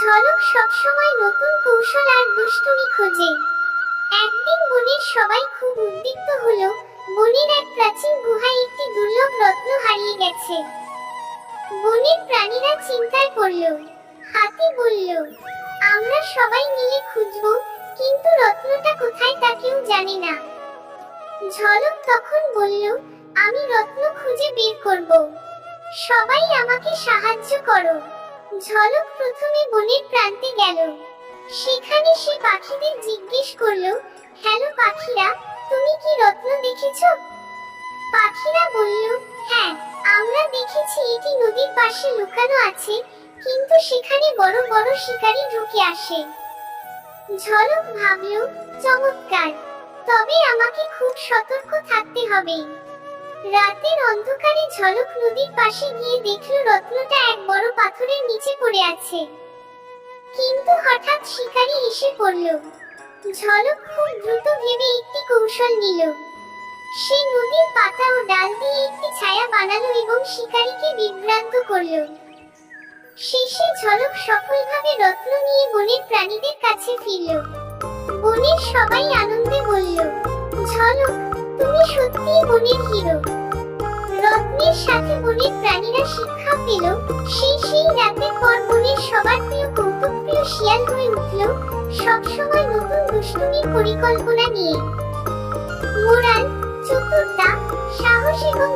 ঝলক সবসময় নতুন কৌশল আর দুষ্টুমি খোঁজে। একদিন বনের সবাই খুব উদ্বিগ্ন হলো। বনের এক প্রাচীন গুহায় একটি দুর্লভ রত্ন হারিয়ে গেছে। বনের প্রাণীরা চিন্তায় পড়ল। হাতি বলল, আমরা সবাই মিলে খুঁজব, কিন্তু রত্নটা কোথায় তা কেউ জানে না। ঝলক তখন বলল, আমি রত্ন খুঁজে বের করব। সবাই আমাকে সাহায্য করো। ঝলক প্রথমে বনের প্রান্তে গেল। সেখানে সে পাখিদের জিজ্ঞেস করল, হ্যালো পাখিরা, তুমি কি রত্ন দেখেছ? পাখিরা বলল হ্যাঁ আমরা দেখেছি এটি নদীর পাশে লুকানো আছে, কিন্তু সেখানে বড় বড় শিকারী ঢুকে আসে। ঝলক ভাবল, চমৎকার! তবে আমাকে খুব সতর্ক থাকতে হবে। রাতের অন্ধকারে ঝলক নদীর পাশে গিয়ে দেখল রত্নটা এক বড় পাথরের নিচে পড়ে আছে। কিন্তু হঠাৎ শিকারী এসে পড়ল। ঝলক খুব দ্রুত ভেবে একটি কৌশল নিল। সে নদীর পাতা ও ডাল দিয়ে একটি ছায়া বানালো এবং শিকারীকে বিভ্রান্ত করল। শেষে ঝলক সফলভাবে রত্ন নিয়ে বনের প্রাণীদের কাছে ফিরল। বনের সবাই আনন্দে বলল হিরো রত্নের সাথে বনের প্রাণীরা শিক্ষা পেল। সেই সেই রাতে পর বনের সবার প্রিয় কৌতুক প্রিয় শিয়াল হয়ে উঠল। সবসময় নতুন দুষ্টুমির পরিকল্পনা নিয়ে। মোরাল চতুর্থা সাহস এবং